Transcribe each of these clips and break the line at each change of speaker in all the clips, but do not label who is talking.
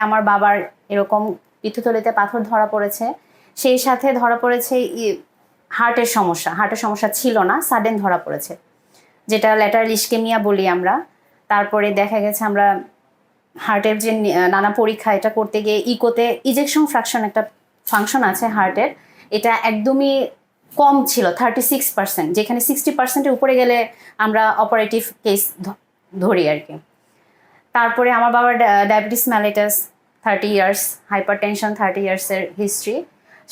আমার বাবার এরকম পিঠুতলিতে পাথর ধরা পড়েছে, সেই সাথে ধরা পড়েছে হার্টের সমস্যা হার্টের সমস্যা ছিল না সাডেন ধরা পড়েছে। যেটা ল্যাটারাল ইস্কেমিয়া বলি আমরা। তারপরে দেখা গেছে আমরা হার্টের যে নানা পরীক্ষা, এটা করতে গিয়ে ইকোতে ইজেকশন ফ্র্যাকশন একটা ফাংশন আছে হার্টের। এটা একদমই কম ছিল থার্টি সিক্স পার্সেন্ট যেখানে সিক্সটি পার্সেন্টের উপরে গেলে আমরা অপারেটিভ কেস ধরি আর কি। তারপরে আমার বাবার diabetes mellitus thirty years hypertension thirty ইয়ার্সের history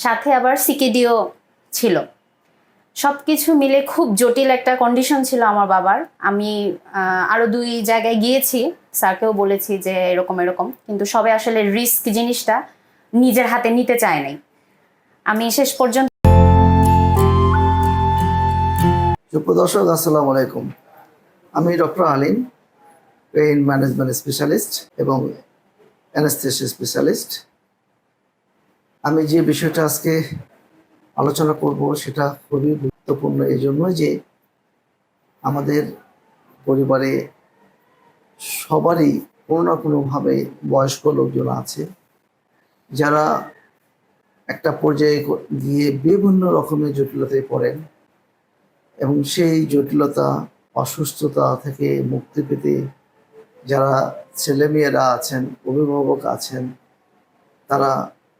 সাথে আবার সিকেডিও ছিল। সব কিছু মিলে খুব জটিল একটা কন্ডিশন ছিল আমার বাবার। আমি আরও দুই জায়গায় গিয়েছি, স্যারকেও বলেছি যে এরকম এরকম, কিন্তু সবাই আসলে রিস্ক জিনিসটা নিজের হাতে নিতে চায় নাই। আমি শেষ পর্যন্ত
সুপ্রদর্শক আসসালামু আলাইকুম। আমি doctor Alim pain management specialist এবং অ্যানাস্থেসিয়া স্পেশালিস্ট। আমি যে বিষয়টা আজকে আলোচনা করব সেটা খুবই গুরুত্বপূর্ণ এই জন্য যে আমাদের পরিবারে সবারই কোনো না কোনোভাবে বয়স্ক লোকজন আছে, যারা একটা পর্যায়ে গিয়ে বিভিন্ন রকমের জটিলতায় পড়েন এবং সেই জটিলতা, অসুস্থতা থেকে মুক্তি পেতে যারা ছেলেমেয়েরা আছেন, অভিভাবক আছেন, তারা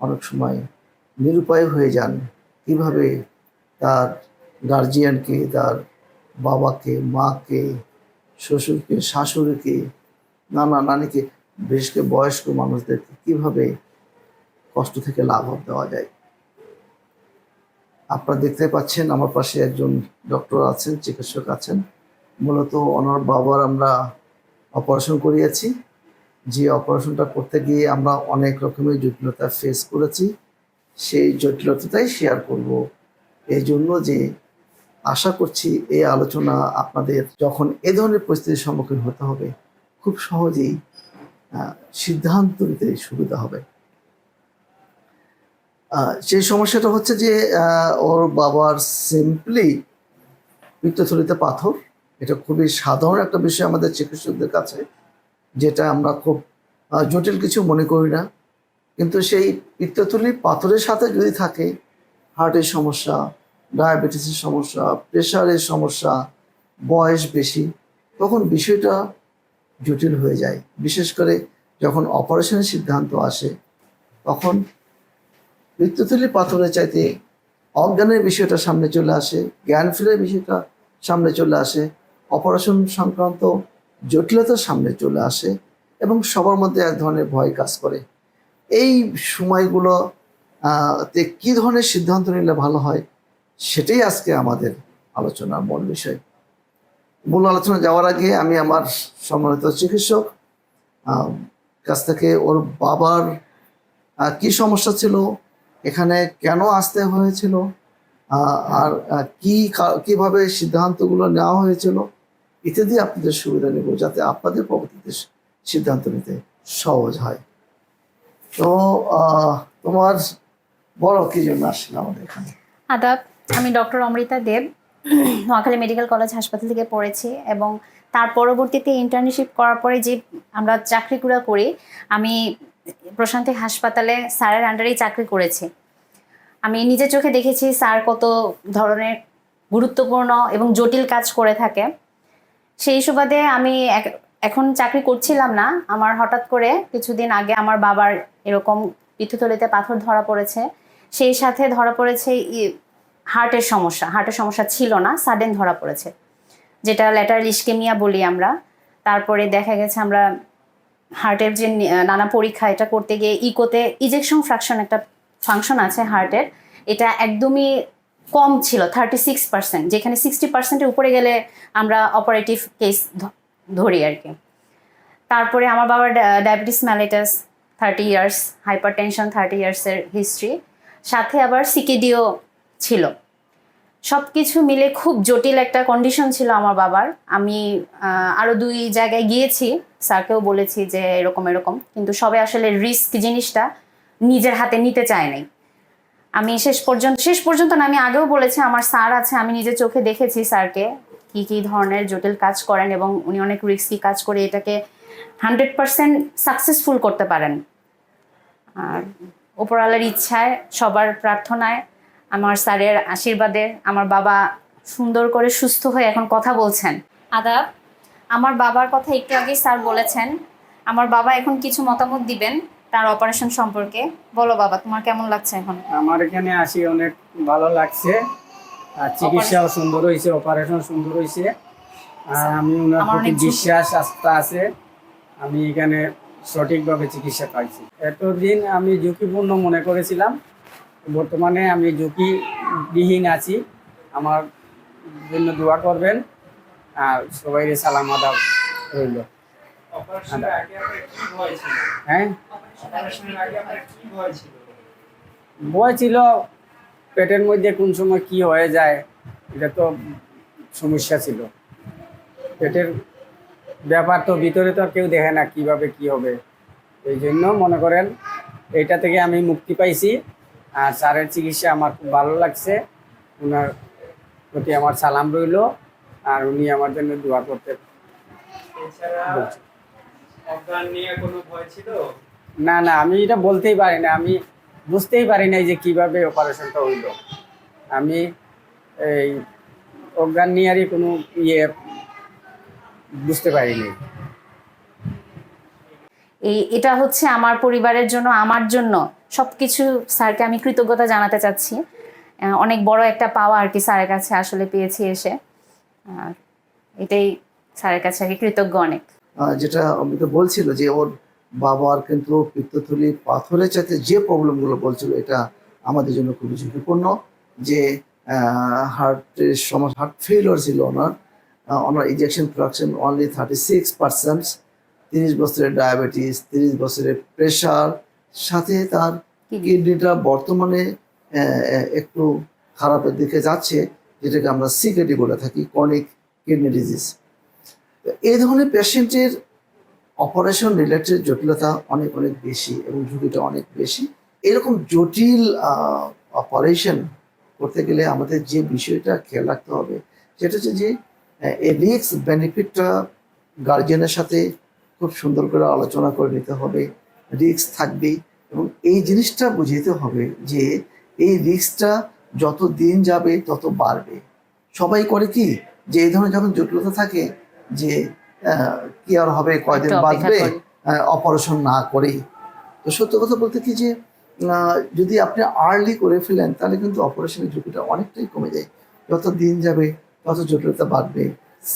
অনেক সময় নিরুপায় হয়ে যান। কীভাবে তার গার্জিয়ানকে তার বাবাকে, মাকে, শ্বশুরকে, শাশুড়িকে, নানা নানিকে, বিশেষ করে বয়স্ক মানুষদেরকে কীভাবে কষ্ট থেকে লাঘব দেওয়া যায়? আপনারা দেখতে পাচ্ছেন আমার পাশে একজন ডক্টর আছেন, চিকিৎসক আছেন। মূলত ওনার বাবার আমরা অপারেশন করিয়েছি। যে অপারেশনটা করতে গিয়ে আমরা অনেক রকমের জটিলতা ফেস করেছি। সেই জটিলতাটাই শেয়ার করব। এই জন্য যে আশা করছি এই আলোচনা আপনাদের যখন এ ধরনের পরিস্থিতির সম্মুখীন হতে হবে, খুব সহজেই সিদ্ধান্ত নিতে সুবিধা হবে। সেই সমস্যাটা হচ্ছে যে ওর বাবার সিম্পলি পিত্তথলিতে পাথর এটা খুবই সাধারণ একটা বিষয় আমাদের চিকিৎসকদের কাছে, যেটা আমরা খুব জটিল কিছু মনে করি না। কিন্তু সেই পিত্তথলি পাথরের সাথে যদি থাকে, হার্টের সমস্যা, ডায়াবেটিসের সমস্যা, প্রেশারের সমস্যা, বয়স বেশি, তখন বিষয়টা জটিল হয়ে যায়। বিশেষ করে যখন অপারেশনের সিদ্ধান্ত আসে, তখন মৃত্যুথলি পাথরের চাইতে অজ্ঞানের বিষয়টা সামনে চলে আসে, জ্ঞান ফিরের বিষয়টা সামনে চলে আসে অপারেশন সংক্রান্ত জটিলতা সামনে চলে আসে এবং সবার মধ্যে এক ধরনের ভয় কাজ করে। এই সময়গুলো তে কি ধরনের সিদ্ধান্ত নিলে ভালো হয় সেটাই আজকে আমাদের আলোচনার মূল বিষয়। মূল আলোচনা যাওয়ার আগে আমি আমার সম্মানিত চিকিৎসক কাছ থেকে ওর বাবার কি সমস্যা ছিল, এখানে কেন আসতে হয়েছিল আর কা- কীভাবে সিদ্ধান্তগুলো নেওয়া হয়েছিল ইত্যাদি আপনাদের সুবিধা নেব যাতে আপনাদের পরবর্তীতে সিদ্ধান্ত নিতে সহজ হয়। তো তোমার বড় কি জন্য আসছিল আমাদের এখানে?
আদাব, আমি doctor Amrita Deb, Noakhali medical college হাসপাতাল থেকে পড়েছি এবং তার পরবর্তীতে ইন্টার্নশিপ করার পরে যে আমরা চাকরিগুলো করি, আমি প্রশান্তি হাসপাতালে স্যারের আন্ডারেই চাকরি করেছি। আমি নিজের চোখে দেখেছি স্যার কত ধরনের গুরুত্বপূর্ণ এবং জটিল কাজ করে থাকে। সেই সুবাদে আমি এখন চাকরি করছিলাম না। আমার হঠাৎ করে কিছুদিন আগে আমার বাবার এরকম পিঠুতলিতে পাথর ধরা পড়েছে। সেই সাথে ধরা পড়েছে হার্টের সমস্যা। হার্টের সমস্যা ছিল না সাডেন ধরা পড়েছে। যেটা ল্যাটারাল ইস্কেমিয়া বলি আমরা। তারপরে দেখা গেছে আমরা হার্টের যে নানা পরীক্ষা, এটা করতে গিয়ে ইকোতে ইজেকশন ফ্র্যাকশন একটা ফাংশন আছে হার্টের। এটা একদমই কম ছিল থার্টি সিক্স পার্সেন্ট যেখানে সিক্সটি পার্সেন্টের উপরে গেলে আমরা অপারেটিভ কেস ধরি আর কি। তারপরে আমার বাবার diabetes mellitus thirty years hypertension thirty ইয়ার্সের history সাথে আবার সিকেডিও ছিল। সব কিছু মিলে খুব জটিল একটা কন্ডিশন ছিল আমার বাবার। আমি আরও দুই জায়গায় গিয়েছি, স্যারকেও বলেছি যে এরকম এরকম, কিন্তু সবাই আসলে রিস্ক জিনিসটা নিজের হাতে নিতে চায় নাই। আমি শেষ পর্যন্ত শেষ পর্যন্ত না, আমি আগেও বলেছি, আমার স্যার আছে, আমি নিজে চোখে দেখেছি স্যারকে, কি কি ধরনের জটিল কাজ করেন এবং উনি অনেক রিস্কি কাজ করে এটাকে হান্ড্রেড পার্সেন্ট সাকসেসফুল করতে পারেন। আর উপরওয়ালার ইচ্ছায়, সবার প্রার্থনায়, আমার স্যারের আশীর্বাদে আমার বাবা সুন্দর করে সুস্থ হয়ে এখন কথা বলছেন। আদাব, আমার বাবার কথা একটু আগে স্যার বলেছেন, আমার বাবা এখন কিছু মতামত দিবেন। তার অপারেশন সম্পর্কে। বলো বাবা তোমার কেমন লাগছে এখন?
আমার এখানে আসি অনেক ভালো লাগছে। আর চিকিৎসাও সুন্দর হয়েছে অপারেশন সুন্দর হয়েছে। আর আমি ওনার প্রতি বিশ্বাস আস্থা আছে। আমি এখানে সঠিকভাবে চিকিৎসা পাইছি। এতদিন আমি ঝুঁকিপূর্ণ মনে করেছিলাম। বর্তমানে আমি ঝুঁকিবিহীন আছি। আমার জন্য দোয়া করবেন। আর সবাই সালাম আদাব রইল। হ্যাঁ? ভয় ছিল পেটের মধ্যে কোন সময় কি হয়ে যায় এটা তো সমস্যা ছিল। পেটের ব্যাপার তো ভিতরে তো কেউ দেখে না কীভাবে কি হবে। এই জন্য মনে করেন এইটা থেকে আমি মুক্তি পাইছি। আর স্যারের চিকিৎসা আমার খুব ভালো লাগছে। ওনার প্রতি আমার সালাম রইল। আর উনি আমার জন্য দোয়া করতে
এছাড়া অজ্ঞান নিয়ে কোনো ভয় ছিল?
না না আমি এটা বলতেই পারি না আমি বুঝতেই পারি নাই যে কীভাবে অপারেশনটা হইল। আমি এই অজ্ঞান নিয়ারই কোনো ইয়ে বুঝতে পারিনি
এই এটা হচ্ছে আমার পরিবারের জন্য আমার জন্য সবকিছু স্যারকে আমি কৃতজ্ঞতা জানাতে চাচ্ছি। অনেক বড় একটা পাওয়া আর কি স্যারের কাছে আসলে পেয়েছি এসে। এটাই স্যারের কাছে আর কি কৃতজ্ঞ অনেক।
যেটা অমৃতা বলছিল যে ওর বাবার কিন্তু পিত্তথলি পাথরের চাইতে যে প্রবলেমগুলো বলছিল এটা আমাদের জন্য খুবই ঝুঁকিপূর্ণ যে হার্টের সমস্যা হার্ট ফেলিওর ছিল ওনার। ওনার injection production only thirty six percent তিরিশ বছরের ডায়াবেটিস তিরিশ বছরের প্রেশার সাথে তার কিডনিটা বর্তমানে একটু খারাপের দিকে যাচ্ছে যেটাকে আমরা সিকেটি বলে থাকি কনিক কিডনি ডিজিজ এই ধরনের পেশেন্টের অপারেশন রিলেটেড জটিলতা অনেক অনেক বেশি এবং ঝুঁকিটা অনেক বেশি। এরকম জটিল অপারেশন করতে গেলে আমাদের যে বিষয়টা খেয়াল রাখতে হবে, সেটা হচ্ছে যে রিক্স বেনিফিটটা গার্জিয়ানের সাথে খুব সুন্দর করে আলোচনা করে নিতে হবে। রিস্ক থাকবেই এবং এই জিনিসটা বুঝিতে হবে যে, এই রিস্কটা যত দিন যাবে তত বাড়বে। সবাই করে কি? যে এই ধরনের যখন জটিলতা থাকে যে কি আর হবে কয়দিন বাঁচবে অপারেশন না করেই। তো সত্য কথা বলতে কি যে যদি আপনি আর্লি করে ফেলেন তাহলে কিন্তু অপারেশনের ঝুঁকিটা অনেকটাই কমে যায়। যত দিন যাবে তত জটিলতা বাড়বে।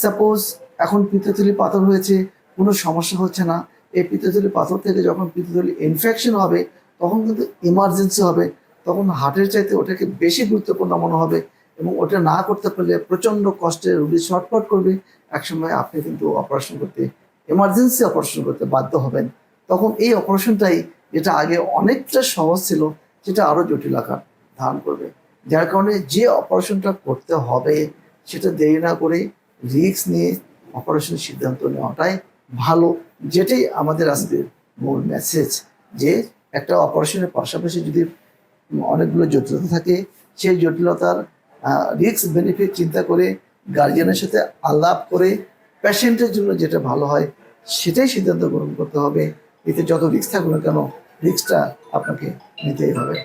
সাপোজ এখন পিত্তথলি পাথর হয়েছে কোনো সমস্যা হচ্ছে না। এই পিত্তথলি পাথর থেকে যখন পিত্তথলি ইনফেকশন হবে তখন কিন্তু ইমার্জেন্সি হবে। তখন হার্টের চাইতে ওটাকে বেশি গুরুত্বপূর্ণ মনে হবে। এবং ওটা না করতে পারলে প্রচণ্ড কষ্টে রুগী শর্টকাট করবে। একসময় আপনি কিন্তু অপারেশন করতে এমার্জেন্সি অপারেশন করতে বাধ্য হবেন। তখন এই অপারেশনটাই যেটা আগে অনেকটা সহজ ছিল, সেটা আরও জটিল আকার ধারণ করবে। যার কারণে যে অপারেশনটা করতে হবে, সেটা দেরি না করে রিস্ক নিয়ে অপারেশনের সিদ্ধান্ত নেওয়াটাই ভালো। যেটাই আমাদের আজকের মূল মেসেজ যে একটা অপারেশনের পাশাপাশি যদি অনেকগুলো জটিলতা থাকে, সেই জটিলতার রিস্ক বেনিফিট চিন্তা করে গার্জিয়ানের সাথে আলাপ করে প্যাশেন্টের জন্য যেটা ভালো হয়, সেটাই সিদ্ধান্ত গ্রহণ করতে হবে। এতে যত রিক্স থাকুক না কেন রিস্কটা আপনাকে নিতেই হবে।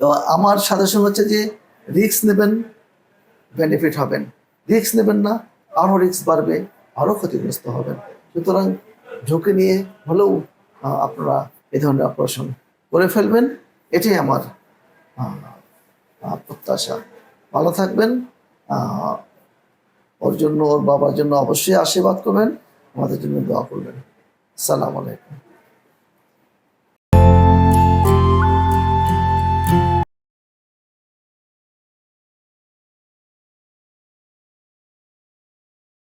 তো আমার সাজেশন হচ্ছে যে রিস্ক নেবেন বেনিফিট হবেন। রিস্ক নেবেন না আরও রিস্ক বাড়বে আরও ক্ষতিগ্রস্ত হবেন। সুতরাং ঝুঁকি নিয়ে হলেও আপনারা এই ধরনের অপারেশন করে ফেলবেন। এটাই আমার প্রত্যাশা। ভালো থাকবেন। ওর জন্য, ওর বাবার জন্য অবশ্যই আশীর্বাদ করবেন। আমাদের জন্য দোয়া করবেন। সালাম আলাইকুম।